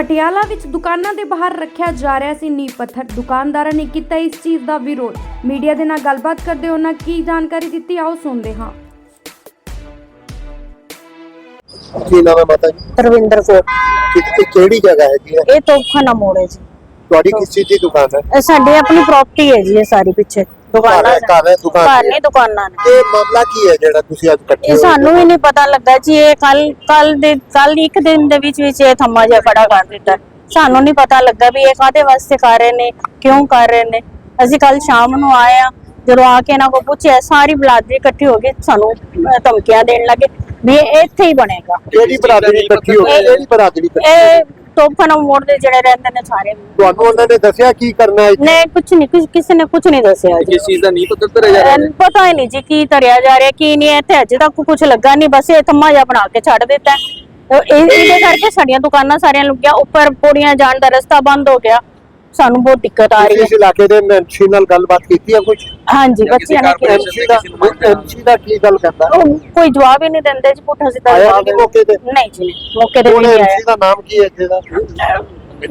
ਪਟਿਆਲਾ ਵਿੱਚ ਦੁਕਾਨਾਂ ਦੇ ਬਾਹਰ ਰੱਖਿਆ ਜਾ ਰਿਹਾ ਸੀ ਨੀਂਹ ਪੱਥਰ। ਦੁਕਾਨਦਾਰਾਂ ਨੇ ਕੀਤਾ ਇਸ ਚੀਜ਼ ਦਾ ਵਿਰੋਧ। ਮੀਡੀਆ ਦੇ ਨਾਲ ਗੱਲਬਾਤ ਕਰਦੇ ਉਹਨਾਂ ਕੀ ਜਾਣਕਾਰੀ ਦਿੱਤੀ ਆਓ ਸੁਣਦੇ ਹਾਂ। ਕੀ ਨਾਮ ਹੈ ਮਾਤਾ ਜੀ? ਤਰਵਿੰਦਰ ਕੌਰ। ਕਿ ਕਿਹੜੀ ਜਗ੍ਹਾ ਹੈਗੀ ਹੈ? ਇਹ ਤੋਪਖਾਨਾ ਮੋੜ ਹੈ ਜੀ। ਤੁਹਾਡੀ ਕਿਸ ਚੀਜ਼ ਦੀ ਦੁਕਾਨ ਹੈ? ਇਹ ਸਾਡੀ ਆਪਣੀ ਪ੍ਰਾਪਰਟੀ ਹੈ ਜੀ ਇਹ ਸਾਰੀ ਪਿੱਛੇ। ਦੁਕਾਨਾਂ ਹੈ ਘਰ ਹੈ ਦੁਕਾਨ ਘਰ ਹੈ। ਨਹੀਂ ਦੁਕਾਨਾਂ ਨੇ ਇਹ ਮਾਮਲਾ ਕੀ ਹੈ ਜਿਹੜਾ ਤੁਸੀਂ ਅੱਜ ਇਕੱਠੇ ਇਹ ਹੋਏ ਸਾਨੂੰ ਵੀ ਨਹੀਂ ਪਤਾ ਲੱਗਾ ਜੀ ਇਹ ਕੱਲ ਕੱਲ ਦੇ ਕੱਲ ਇੱਕ ਦਿਨ ਦੇ ਵਿੱਚ ਵਿੱਚ ਇਹ ਥੰਮਾ ਜਿਹਾ ਖੜਾ ਕਰ ਦਿੱਤਾ। ਸਾਨੂੰ ਨਹੀਂ ਪਤਾ ਲੱਗਾ ਵੀ ਇਹ ਕਾਹਦੇ ਵਾਸਤੇ ਕਰ ਰਹੇ ਨੇ ਕਿਉਂ ਕਰ ਰਹੇ ਨੇ। ਅਸੀਂ ਕੱਲ ਸ਼ਾਮ ਨੂੰ ਆਏ ਆ ਜਦੋਂ ਆ ਕੇ ਇਹਨਾਂ ਕੋ ਪੁੱਛਿਆ ਸਾਰੀ ਬਲਾਦਰੀ ਇਕੱਠੀ ਹੋ ਗਈ ਸਾਨੂੰ ਅਹ, ਧਮਕੀਆਂ ਦੇਣ ਲੱਗੇ ਵੀ ਇਹ ਇੱਥੇ ਹੀ ਬਣੇਗਾ। ਕਿਹੜੀ ਬਰਾਦਰੀ ਇਕੱਠੀ ਹੋ ਗਈ? ਇਹ- ਕਿਹੜੀ ਬਰਾਦਰੀ ਇਕੱਠੀ ਇਹ ਤੋਪਖਾਨਾ ਮੋੜ ਦੇ ਜਿਹੜੇ ਰਹਿੰਦੇ ਨੇ ਸਾਰੇ। ਤੁਹਾਨੂੰ ਉਹਨਾਂ ਨੇ ਦੱਸਿਆ ਕੀ ਕਰਨਾ ਹੈ? ਨੇ ਕੁਝ ਨਹੀਂ ਕੁਝ ਕਿਸੇ ਨੇ ਕੁਝ ਨਹੀਂ ਦੱਸਿਆ ਜੀ। ਕਿਸ ਚੀਜ਼ ਦਾ ਨਹੀਂ ਪਤਾ ਤੇਰੇ ਜਾ ਐਨ ਪਤਾ ਹੀ ਨਹੀਂ ਜੀ ਕੀ ਧਰਿਆ ਜਾ ਰਿਹਾ ਕੀ ਨਹੀਂ ਇੱਥੇ ਅਜੇ ਤੱਕ ਕੁਝ ਲੱਗਾ ਨਹੀਂ ਬਸ ਇਹ ਥੰਮਾ ਜਿਹਾ ਬਣਾ ਕੇ ਛੱਡ ਦਿੱਤਾ। ਇਹ ਇਹਦੇ ਕਰਕੇ ਸਾਡੀਆਂ ਦੁਕਾਨਾਂ ਸਾਰੀਆਂ ਲੁੱਗੀਆਂ ਉੱਪਰ ਪੌੜੀਆਂ ਜਾਣ ਦਾ ਰਸਤਾ ਬੰਦ ਹੋ ਗਿਆ। ਸਾਨੂੰ ਬਹੁਤ ਦਿੱਕਤ ਆ ਰਹੀ ਤੁਸੀਂ ਹੈ। ਇਸ ਇਲਾਕੇ ਦੇ ਐਮਸੀ ਨਾਲ ਗੱਲਬਾਤ ਕੀਤੀ ਹੈ ਕੁਝ ਹਾਂਜੀ ਬੱਚਿਆਂ ਨੇ ਕਿਹਾ- ਐਮਸੀ ਦਾ ਐਮਸੀ ਦਾ ਕੀ ਗੱਲ ਕਰਦਾ? ਉਹ ਕੋਈ ਜਵਾਬ ਹੀ ਨਹੀਂ ਦਿੰਦੇ ਜੀ ਪੁੱਠਾ ਸਿੱਧਾ ਆਇਆ ਜਵਾਬ ਮੌਕੇ ਤੇ? ਨਹੀਂ ਜੀ ਮੌਕੇ ਤੇ ਨਹੀਂ ਐਮਸੀ ਦਾ ਨਾਮ ਕੀ ਹੈ ਇੱਥੇ ਦਾ?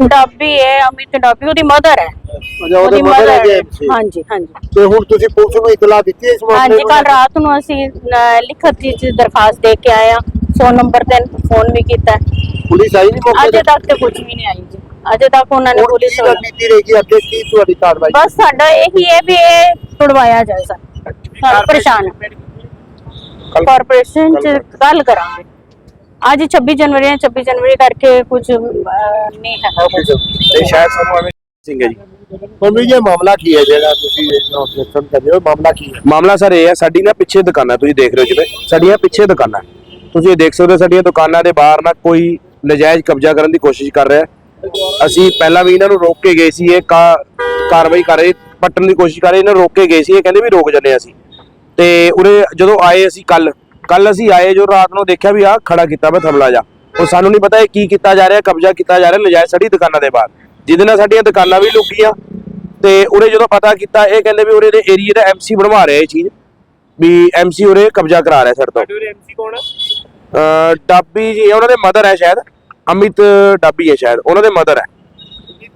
ਡੱਬੀ ਹੈ ਅਮਿਤ ਡੱਬੀ ਉਹਦੀ ਮਦਰ ਹੈ। ਉਹਦੇ ਮਦਰ ਹੈ। ਐਮਸੀ ਹਾਂਜੀ ਹਾਂਜੀ। ਤੇ ਹੁਣ ਤੁਸੀਂ ਪੁਲਿਸ ਨੂੰ ਇਤਲਾ ਦਿੱਤੀ ਹੈ ਇਸ ਮਾਮਲੇ ਹਾਂਜੀ ਕੱਲ ਰਾਤ ਨੂੰ ਅਸੀਂ ਅਹ, ਲਿਖਤ ਵਿੱਚ ਦਰਖਾਸਤ ਦੇ ਕੇ ਆਏ ਆ 100 ਨੰਬਰ ਤੇ ਫੋਨ ਵੀ ਕੀਤਾ। ਹੈ। ਪੁਲਿਸ ਆਈ ਨਹੀਂ ਮੌਕੇ ਅਜੇ ਤੇ? ਤੱਕ ਤੇ ਕੁਝ ਵੀ ਨਹੀਂ ਆਈ ਜੀ। ਅਜੇ ਤੱਕ ਉਹਨਾਂ ਨੇ ਪੁਲਿਸ ਕੀ ਰਣਨੀਤੀ ਰਹੇਗੀ ਅੱਗੇ ਕੀ ਤੁਹਾਡੀ ਕਾਰਵਾਈ ਬਸ ਸਾਡਾ ਇਹੀ ਹੈ ਵੀ ਇਹ ਤੁੜਵਾਇਆ ਜਾਏ ਸਰ। ਸਾਨੂੰ ਪਰੇਸ਼ਾਨ ਕਾਰਪੋਰੇਸ਼ਨ ਚ ਗੱਲ ਕਰਾਂਗੇ। ਅੱਜ 26 ਜਨਵਰੀ ਹੈ 26 ਜਨਵਰੀ ਕਰਕੇ ਕੁਝ ਨਹੀਂ ਹੈ। ਤੇ ਸ਼ਾਇਦ ਸਾਨੂੰ ਐਵੇਂ ਸਿੰਘ ਹੈ ਜੀ। ਤੁਹਾਨੂੰ ਇਹ ਮਾਮਲਾ ਕੀ ਹੈ ਜਿਹੜਾ ਤੁਸੀਂ ਇਸ ਨੂੰ objection ਕਰ ਰਹੇ ਹੋ? ਮਾਮਲਾ ਕੀ ਹੈ? ਮਾਮਲਾ ਸਰ ਇਹ ਹੈ ਸਾਡੀ ਨਾ ਪਿੱਛੇ ਦੁਕਾਨਾਂ ਤੁਸੀਂ ਦੇਖ ਰਹੇ ਹੋ ਜਿਵੇਂ ਸਾਡੀਆਂ ਪਿੱਛੇ ਦੁਕਾਨਾਂ। ਤੁਸੀਂ ਇਹ ਦੇਖ ਸਕਦੇ ਹੋ ਸਾਡੀਆਂ ਦੁਕਾਨਾਂ ਦੇ ਬਾਹਰ ਨਾ ਕੋਈ ਨਜਾਇਜ਼ ਕਬਜ਼ਾ ਕਰਨ ਦੀ ਕੋਸ਼ਿਸ਼ ਕਰ ਰਿਹਾ ਹੈ। ਅਸੀਂ ਪਹਿਲਾਂ ਵੀ ਇਹਨਾਂ ਨੂੰ ਰੋਕ ਕੇ ਗਏ ਸੀ ਇਹ ਕਾਰਵਾਈ ਕਰ ਰਹੇ ਪੱਟਣ ਦੀ ਕੋਸ਼ਿਸ਼ ਕਰ ਰਹੇ ਇਹਨਾਂ ਰੋਕ ਕੇ ਗਏ ਸੀ ਇਹ ਕਹਿੰਦੇ ਵੀ ਰੋਕ ਜੰਨੇ ਅਸੀਂ। ਤੇ ਉਰੇ ਜਦੋਂ ਆਏ ਅਸੀਂ ਕੱਲ ਕੱਲ ਅਸੀਂ ਆਏ ਜੋ ਰਾਤ ਨੂੰ ਦੇਖਿਆ ਵੀ ਆ ਖੜਾ ਕੀਤਾ ਮੈਂ ਥਮਲਾ ਜਾ ਉਹ ਸਾਨੂੰ ਨਹੀਂ ਪਤਾ ਇਹ ਕੀ ਕੀਤਾ ਜਾ ਰਿਹਾ ਕਬਜ਼ਾ ਕੀਤਾ ਜਾ ਰਿਹਾ ਨਜਾਇਜ਼ ਸਾਡੀ ਦੁਕਾਨਾਂ ਦੇ ਬਾਹਰ। ਜਿਹਦੇ ਨਾਲ ਸਾਡੀਆਂ ਦੁਕਾਨਾਂ ਵੀ ਲੁੱਕੀਆਂ। ਤੇ ਉਰੇ ਜਦੋਂ ਪਤਾ ਕੀਤਾ ਇਹ ਕਹਿੰਦੇ ਵੀ ਉਰੇ ਦੇ ਏਰੀਆ ਦਾ ਐਮਸੀ ਬਣਵਾ ਰਿਹਾ ਇਹ ਚੀਜ਼ ਵੀ ਐਮਸੀ ਉਰੇ ਕਬਜ਼ਾ ਕਰਾ ਰਿਹਾ ਸਾਡੇ ਤੋਂ। ਐਮਸੀ ਕੌਣ ਹੈ ਅਹ ਡਾਬੀ ਜੀ ਉਹਨਾਂ ਦੇ ਮਦਰ ਹੈ ਸ਼ਾਇਦ। ਅਮਿਤ ਡਾਬੀ ਹੈ ਸ਼ਾਇਦ ਉਹਨਾਂ ਦੇ ਮਦਰ ਹੈ।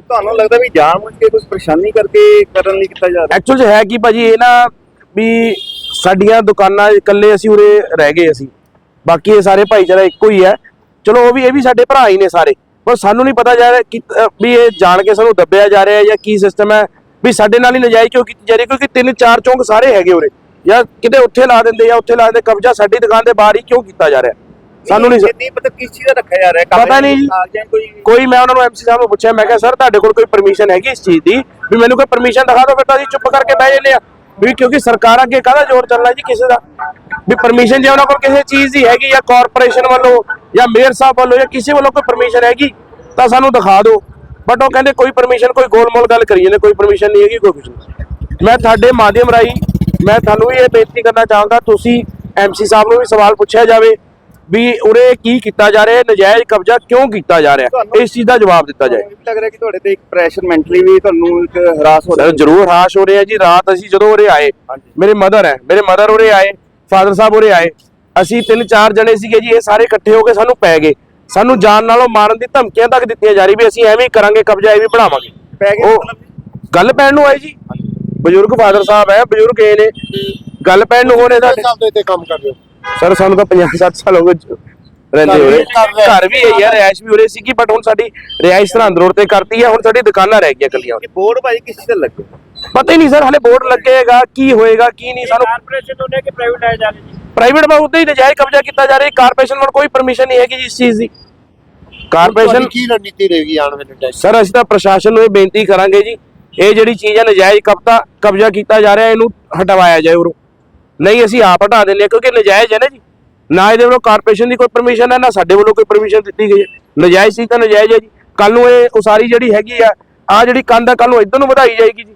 ਤੁਹਾਨੂੰ ਲੱਗਦਾ ਵੀ ਜਾਣਬੁੱਝ ਕੇ ਕੁਝ ਪਰੇਸ਼ਾਨੀ ਕਰਕੇ ਕਰਨ ਲਈ ਕੀਤਾ ਜਾ ਰਿਹਾ? ਐਕਚੁਅਲ ਚ ਹੈ ਕੀ ਭਾਜੀ ਇਹ ਨਾ ਵੀ ਸਾਡੀਆਂ ਦੁਕਾਨਾਂ ਇਕੱਲੇ ਅਸੀਂ ਉਰੇ ਰਹਿ ਗਏ ਅਸੀਂ। ਬਾਕੀ ਇਹ ਸਾਰੇ ਭਾਈਚਾਰਾ ਇੱਕੋ ਹੀ ਹੈ। ਚਲੋ ਉਹ ਵੀ ਇਹ ਵੀ ਸਾਡੇ ਭਰਾ ਹੀ ਨੇ ਸਾਰੇ। ਪਰ ਸਾਨੂੰ ਨਹੀਂ ਪਤਾ ਜਾ ਰਿਹਾ ਕਿ ਵੀ ਇਹ ਜਾਣ ਕੇ ਸਾਨੂੰ ਦੱਬਿਆ ਜਾ ਰਿਹਾ ਹੈ ਜਾਂ ਕੀ ਸਿਸਟਮ ਹੈ। ਵੀ ਸਾਡੇ ਨਾਲ ਹੀ ਨਜਾਇਜ਼ ਕਿਉਂ ਕੀਤੀ ਜਾ ਰਹੀ? ਕਿਉਂਕਿ ਤਿੰਨ ਚਾਰ ਚੌਂਕ ਸਾਰੇ ਹੈਗੇ ਉਰੇ। ਜਾਂ ਕਿਤੇ ਉੱਥੇ ਲਾ ਦਿੰਦੇ ਜਾਂ ਉੱਥੇ ਲਾ ਦਿੰਦੇ ਕਬਜ਼ਾ ਸਾਡੀ ਦੁਕਾਨ ਦੇ ਬਾਹਰ ਹੀ ਕਿਉਂ ਕੀਤਾ ਜਾ ਰਿਹਾ? ਸਾਨੂੰ ਨਹੀਂ ਇਹ ਪਤਾ ਕਿਸ ਚੀਜ਼ ਦਾ ਰੱਖਿਆ ਜਾ ਰਿਹਾ ਹੈ ਪਤਾ ਨਹੀਂ ਜੀ। ਕਾਗਜ਼ਾਂ ਕੋਈ ਕੋਈ ਮੈਂ ਉਹਨਾਂ ਨੂੰ ਐਮਸੀ ਸਾਹਿਬ ਨੂੰ ਪੁੱਛਿਆ ਮੈਂ ਕਿਹਾ ਸਰ ਤੁਹਾਡੇ ਕੋਲ ਕੋਈ ਪਰਮਿਸ਼ਨ ਹੈਗੀ ਇਸ ਚੀਜ਼ ਦੀ? ਵੀ ਮੈਨੂੰ ਕੋਈ ਪਰਮਿਸ਼ਨ ਦਿਖਾ ਦਿਓ ਫਿਰ ਤਾਂ ਅਸੀਂ ਚੁੱਪ ਕਰਕੇ ਬਹਿ ਜੰਨੇ ਆ ਵੀ ਕਿਉਂਕਿ ਸਰਕਾਰ ਅੱਗੇ ਕਾਹਦਾ ਜ਼ੋਰ ਚੱਲਣਾ ਜੀ ਕਿਸੇ ਦਾ? ਵੀ ਪਰਮਿਸ਼ਨ ਜੇ ਉਹਨਾਂ ਕੋਲ ਕਿਸੇ ਚੀਜ਼ ਦੀ ਹੈਗੀ ਜਾਂ ਕਾਰਪੋਰੇਸ਼ਨ ਵੱਲੋਂ ਜਾਂ ਮੇਅਰ ਸਾਹਿਬ ਵੱਲੋਂ ਜਾਂ ਕਿਸੇ ਵੱਲੋਂ ਕੋਈ ਪਰਮਿਸ਼ਨ ਹੈਗੀ ਤਾਂ ਸਾਨੂੰ ਦਿਖਾ ਦਿਓ। ਬਟ ਉਹ ਕਹਿੰਦੇ ਕੋਈ ਪਰਮਿਸ਼ਨ ਕੋਈ ਗੋਲਮੋਲ ਗੱਲ ਕਰੀ ਜਾਂਦੇ ਕੋਈ ਪਰਮਿਸ਼ਨ ਨਹੀਂ ਹੈਗੀ ਕੋਈ ਕੁਝ ਨਹੀਂ। ਮੈਂ ਤੁਹਾਡੇ ਮਾਧਿਅਮ ਰਾਹੀਂ ਮੈਂ ਤੁਹਾਨੂੰ ਵੀ ਇਹ ਬੇਨਤੀ ਕਰਨਾ ਚਾਹਾਂਗਾ ਤੁਸੀਂ ਐਮਸੀ ਸਾਹਿਬ ਨੂੰ ਵੀ ਸਵਾਲ ਪੁੱਛਿਆ ਜਾਵੇ ਵੀ ਉਰੇ ਕੀ ਕੀਤਾ ਜਾ ਰਿਹਾ ਹੈ ਨਜਾਇਜ਼ ਕਬਜ਼ਾ ਕਿਉਂ ਕੀਤਾ ਜਾ ਰਿਹਾ? ਹੈ? ਇਸ ਚੀਜ਼ ਦਾ ਜਵਾਬ ਦਿੱਤਾ ਜਾਏ। ਲੱਗ ਰਿਹਾ ਕਿ ਤੁਹਾਡੇ ਤੇ ਇੱਕ ਪ੍ਰੈਸ਼ਰ ਮੈਂਟਲੀ ਵੀ ਤੁਹਾਨੂੰ ਇੱਕ ਹਰਾਸ ਹੋ ਰਿਹਾ ਜਰੂਰ ਹਾਸ਼ ਹੋ ਰਿਹਾ ਜੀ। ਰਾਤ ਅਸੀਂ ਜਦੋਂ ਉਰੇ ਆਏ। ਮੇਰੇ ਮਦਰ ਹੈ ਮੇਰੇ ਮਦਰ ਉਰੇ ਆਏ ਫਾਦਰ ਸਾਹਿਬ ਉਰੇ ਆਏ। ਅਸੀਂ ਤਿੰਨ ਚਾਰ ਜਣੇ ਸੀਗੇ ਜੀ ਇਹ ਸਾਰੇ ਇਕੱਠੇ ਹੋ ਕੇ ਸਾਨੂੰ ਪੈ ਗਏ। ਸਾਨੂੰ ਜਾਨ ਨਾਲੋਂ ਮਾਰਨ ਦੀ ਧਮਕੀਆਂ ਤੱਕ ਦਿੱਤੀਆਂ ਜਾ ਰਹੀ ਵੀ ਅਸੀਂ ਐਵੇਂ ਹੀ ਕਰਾਂਗੇ ਕਬਜ਼ਾ ਐਵੇਂ ਬਣਾਵਾਂਗੇ। ਪੈ ਗਏ ਗੱਲ ਪੈਣ ਨੂੰ ਆਏ ਜੀ। ਬਜ਼ੁਰਗ ਫਾਦਰ ਸਾਹਿਬ ਹੈ ਬਜ਼ੁਰਗ ਇਹ ਨੇ। ਗੱਲ ਪੈਣ ਨੂੰ ਹੋਣੇ ਦੇ ਤੇ ਕੰਮ ਕਰ ਰਹੇ ਸਰ ਸਾਨੂੰ ਤਾਂ 50 60 ਸਾਲ ਹੋ ਗਏ ਰਹਿੰਦੇ ਹੋਏ। ਘਰ ਵੀ ਹੈ ਯਾਰ ਰਿਹਾਇਸ਼ ਵੀ ਉਰੇ ਸੀਗੀ ਬਟ ਹੁਣ ਸਾਡੀ ਰਿਹਾਇਸ਼ ਸਰਹੰਦ ਰੋਡ ਤੇ ਕਰਤੀ ਹੈ ਹੁਣ ਸਾਡੀ ਦੁਕਾਨਾਂ ਰਹਿ ਗਈਆਂ ਕੱਲੀਆਂ ਕਿ ਬੋਰਡ ਭਾਈ ਕਿਸ ਦਾ ਲੱਗੇ? ਪਤਾ ਹੀ ਨਹੀਂ ਸਰ ਹਲੇ ਬੋਰਡ ਲੱਗੇਗਾ ਕੀ ਹੋਏਗਾ ਕੀ ਨਹੀਂ ਸਾਨੂੰ ਕਾਰਪੋਰੇਸ਼ਨ ਤੋਂ ਲੈ ਕੇ ਪ੍ਰਾਈਵੇਟ ਆਇਆ ਜਾ ਰਿਹਾ ਜੀ। ਪ੍ਰਾਈਵੇਟ ਮੈਂ ਉੱਤੇ ਹੀ ਨਜਾਇਜ਼ ਕਬਜ਼ਾ ਕੀਤਾ ਜਾ ਰਿਹਾ ਕਾਰਪੋਰੇਸ਼ਨ ਵੱਲ ਕੋਈ ਪਰਮਿਸ਼ਨ ਨਹੀਂ ਹੈਗੀ ਜੀ ਇਸ ਚੀਜ਼ ਦੀ। ਕਾਰਪੋਰੇਸ਼ਨ ਕੀ ਰਣਨੀਤੀ ਰਹੇਗੀ ਆਉਣ ਵਾਲੇ ਟਾਈਮ ਸਰ ਅਸੀਂ ਤਾਂ ਪ੍ਰਸ਼ਾਸਨ ਨੂੰ ਇਹ ਬੇਨਤੀ ਕਰਾਂਗੇ ਜੀ ਇਹ ਜਿਹੜੀ ਚੀਜ਼ ਹੈ ਨਜਾਇਜ਼ ਕਬਜ਼ਾ ਕਬਜ਼ਾ ਕੀਤਾ ਜਾ ਰਿਹਾ ਇਹਨੂੰ ਹਟਵਾਇਆ ਜਾਏ ਉਰੋਂ। ਨਹੀਂ ਅਸੀਂ ਆਪ ਹਟਾ ਦਿੰਦੇ ਕਿਉਂਕਿ ਨਜਾਇਜ਼ ਹੈ ਨਾ ਜੀ। ਨਾ ਇਹਦੇ ਵੱਲੋਂ ਕਾਰਪੋਰੇਸ਼ਨ ਦੀ ਕੋਈ ਪਰਮਿਸ਼ਨ ਹੈ ਨਾ ਸਾਡੇ ਵੱਲੋਂ ਕੋਈ ਪਰਮਿਸ਼ਨ ਦਿੱਤੀ ਗਈ ਹੈ। ਨਜਾਇਜ਼ ਚੀਜ਼ ਤਾਂ ਨਜਾਇਜ਼ ਹੈ ਜੀ। ਕੱਲ ਨੂੰ ਇਹ ਉਸਾਰੀ ਜਿਹੜੀ ਹੈਗੀ ਆ ਆ ਜਿਹੜੀ ਕੰਧ ਆ ਕੱਲ ਨੂੰ ਇੱਧਰ ਨੂੰ ਵਧਾਈ ਜਾਏਗੀ ਜੀ।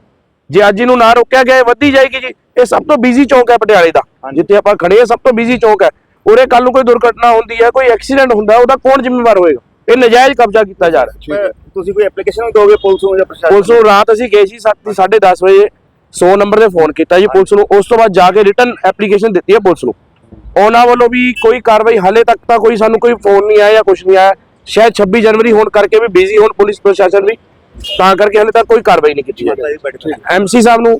ਜੇ ਅੱਜ ਇਹਨੂੰ ਨਾ ਰੋਕਿਆ ਗਿਆ ਇਹ ਵੱਧੀ ਜਾਏਗੀ ਜੀ। ਇਹ ਸਭ ਤੋਂ ਬਿਜ਼ੀ ਚੌਂਕ ਹੈ ਪਟਿਆਲੇ ਦਾ। ਜਿੱਥੇ ਆਪਾਂ ਖੜੇ ਆ ਸਭ ਤੋਂ ਬਿਜ਼ੀ ਚੌਂਕ ਹੈ। ਉਰੇ ਕੱਲ ਨੂੰ ਕੋਈ ਦੁਰਘਟਨਾ ਹੁੰਦੀ ਹੈ ਕੋਈ ਐਕਸੀਡੈਂਟ ਹੁੰਦਾ ਉਹਦਾ ਕੌਣ ਜ਼ਿੰਮੇਵਾਰ ਹੋਏਗਾ? ਇਹ ਨਜਾਇਜ਼ ਕਬਜ਼ਾ ਕੀਤਾ ਜਾ ਰਿਹਾ। ਤੁਸੀਂ ਕੋਈ ਐਪਲੀਕੇਸ਼ਨ ਦੋਗੇ ਪੁਲਿਸ ਨੂੰ ਜਾਂ ਪ੍ਰਸ਼ਾਸਨ ਪੁਲਿਸ ਨੂੰ ਰਾਤ ਅਸੀਂ ਗਏ ਸੀ 10:30 ਵਜੇ। 100 ਨੰਬਰ ਤੇ ਫੋਨ ਕੀਤਾ ਜੀ ਪੁਲਿਸ ਨੂੰ ਉਸ ਤੋਂ ਬਾਅਦ ਜਾ ਕੇ ਰਿਟਨ ਐਪਲੀਕੇਸ਼ਨ ਦਿੱਤੀ ਹੈ ਪੁਲਿਸ ਨੂੰ। ਉਹਨਾਂ ਵੱਲੋਂ ਵੀ ਕੋਈ ਕਾਰਵਾਈ ਹਾਲੇ ਤੱਕ ਤਾਂ ਕੋਈ ਸਾਨੂੰ ਕੋਈ ਫੋਨ ਨਹੀਂ ਆਇਆ ਜਾਂ ਕੁਝ ਨਹੀਂ ਆਇਆ। ਸ਼ਾਇਦ 26 ਜਨਵਰੀ ਹੋਣ ਕਰਕੇ ਵੀ ਬਿਜ਼ੀ ਹੋਣ ਪੁਲਿਸ ਪ੍ਰਸ਼ਾਸਨ ਵੀ ਤਾਂ ਕਰਕੇ ਹਲੇ ਤੱਕ ਕੋਈ ਕਾਰਵਾਈ ਨਹੀਂ ਕੀਤੀ ਜਾ ਰਹੀ। ਐਮਸੀ ਸਾਹਿਬ ਨੂੰ